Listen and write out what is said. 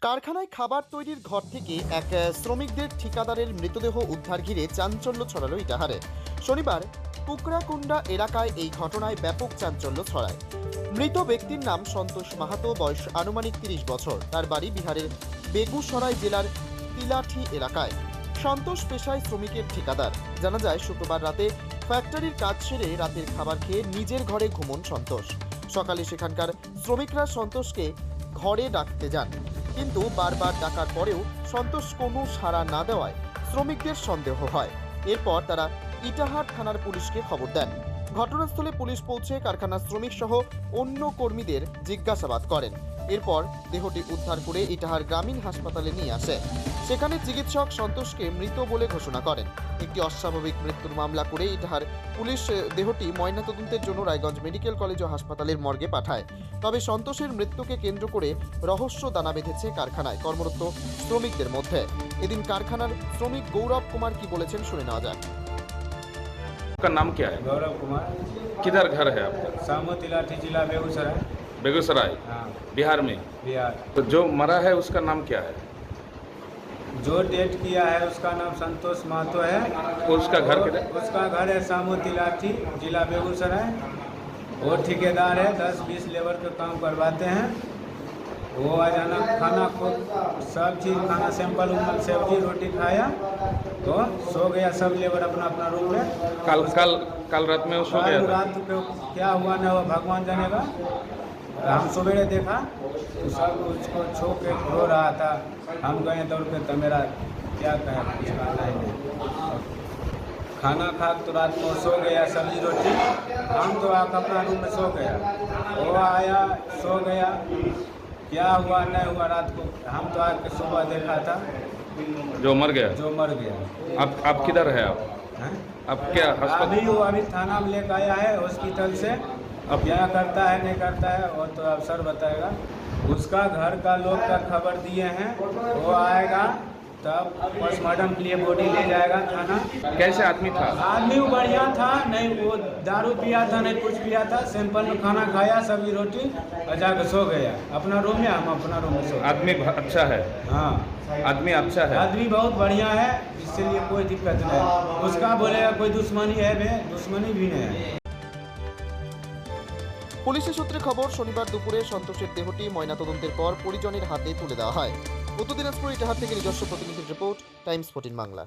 কারখানায় খাবার তৈরির ঘর থেকে এক শ্রমিকদের ঠিকাদারের মৃতদেহ উদ্ধার ঘিরে চাঞ্চল্য ছড়ালো ইটাহারে। শনিবার কুকরাকুন্ডা এলাকায় এই ঘটনায় ব্যাপক চাঞ্চল্য ছড়ায়। মৃত ব্যক্তির নাম সন্তোষ মাহাতো, বয়স আনুমানিক তিরিশ বছর। তার বাড়ি বিহারের বেগুসরাই জেলার তিলাঠি এলাকায়। সন্তোষ পেশায় শ্রমিকের ঠিকাদার। জানা যায়, শুক্রবার রাতে ফ্যাক্টরির কাজ সেরে রাতের খাবার খেয়ে নিজের ঘরে ঘুমন সন্তোষ। সকালে সেখানকার শ্রমিকরা সন্তোষকে ঘরে ডাকতে যান। কিন্তু বারবার ডাকার পরেও সন্তোষ কোনো সাড়া না দেওয়ায় শ্রমিকদের সন্দেহ হয়। এরপর তারা ইটাহার থানার পুলিশকে খবর দেন। ঘটনাস্থলে পুলিশ পৌঁছে কারখানার শ্রমিক সহ অন্য কর্মীদের জিজ্ঞাসাবাদ করেন। এরপর দেহটি উদ্ধার করে ইটাহার গ্রামীণ হাসপাতালে নিয়ে আসে সেখানে চিকিৎসক সন্তোষকে মৃত বলে ঘোষণা করেন একটি অস্বাভাবিক মৃত্যুর মামলা করে ইটাহার পুলিশ আহ, দেহটি ময়নাতদন্তের জন্য রায়গঞ্জ মেডিকেল কলেজ ও হাসপাতালের মর্গে পাঠায় তবে সন্তোষের মৃত্যুকে কেন্দ্র করে রহস্য দানা বেঁধেছে কারখানায় কর্মরত শ্রমিকদের মধ্যে এদিন কারখানার শ্রমিক গৌরব কুমার কি বলেছেন শুনে নেওয়া যাক आपका नाम क्या है गौरव कुमार किधर घर है आपका सामो तिलाठी जिला बेगूसराय बेगूसराय हाँ। बिहार में? बिहार। तो जो मरा है उसका नाम क्या है? जो डेट किया है उसका नाम संतोष महतो है। उसका घर किधर? उसका घर है सामो तिलाठी जिला बेगूसराय। वो ठेकेदार है दस बीस लेबर का काम करवाते हैं। वो जाना खाना को सब चीज़ खाना सैंपल उम्पल सब्ज़ी रोटी खाया। तो सो गया सब लेबर अपना अपना रूम में। कल कल कल रात में सो गया रात को क्या हुआ ना हुआ भगवान जानेगा। हम सवेरे देखा तो सब उसको छो के रो रहा था। हम गए दौड़ के तो मेरा क्या कहें कुछ कहना ही नहीं। खाना खा तो रात को सो गया सब्ज़ी रोटी। हम तो आके अपना रूम में सो गया। वो आया सो गया। क्या हुआ नहीं हुआ रात को हम तो आके सुबह देखा था। जो मर गया? जो मर गया। आप आप किधर है आप? हैं? आप क्या अभी वो अभी थाना में लेकर आया है हॉस्पिटल से। अब क्या करता है नहीं करता है वो तो अफसर बताएगा। उसका घर का लोग का खबर दिए हैं वो आएगा तब पोस्टमार्टम के लिए बॉडी ले जाएगा थाना। कैसे आदमी था? आदमी बढ़िया था नहीं वो दारू पिया था नहीं कुछ पिया था सिंपल में खाना खाया सब्ज़ी रोटी और जाकर सो गया। अपना रूम में हम अपना रूम में सो आदमी अच्छा है? हाँ। आदमी अच्छा है? आदमी बहुत बढ़िया है इसलिए कोई दिक्कत नहीं उसका बोलेगा कोई दुश्मनी है दुश्मनी भी नहीं है। পুলিশের সূত্রে খবর, শনিবার দুপুরে সন্তোষের দেহটি ময়নাতদন্তের পর পরিজনের হাতে তুলে দেওয়া হয়। উত্তর দিনাজপুর ইটাহার থেকে নিজস্ব প্রতিনিধির রিপোর্ট, টাইমস ফোর্টিন বাংলা।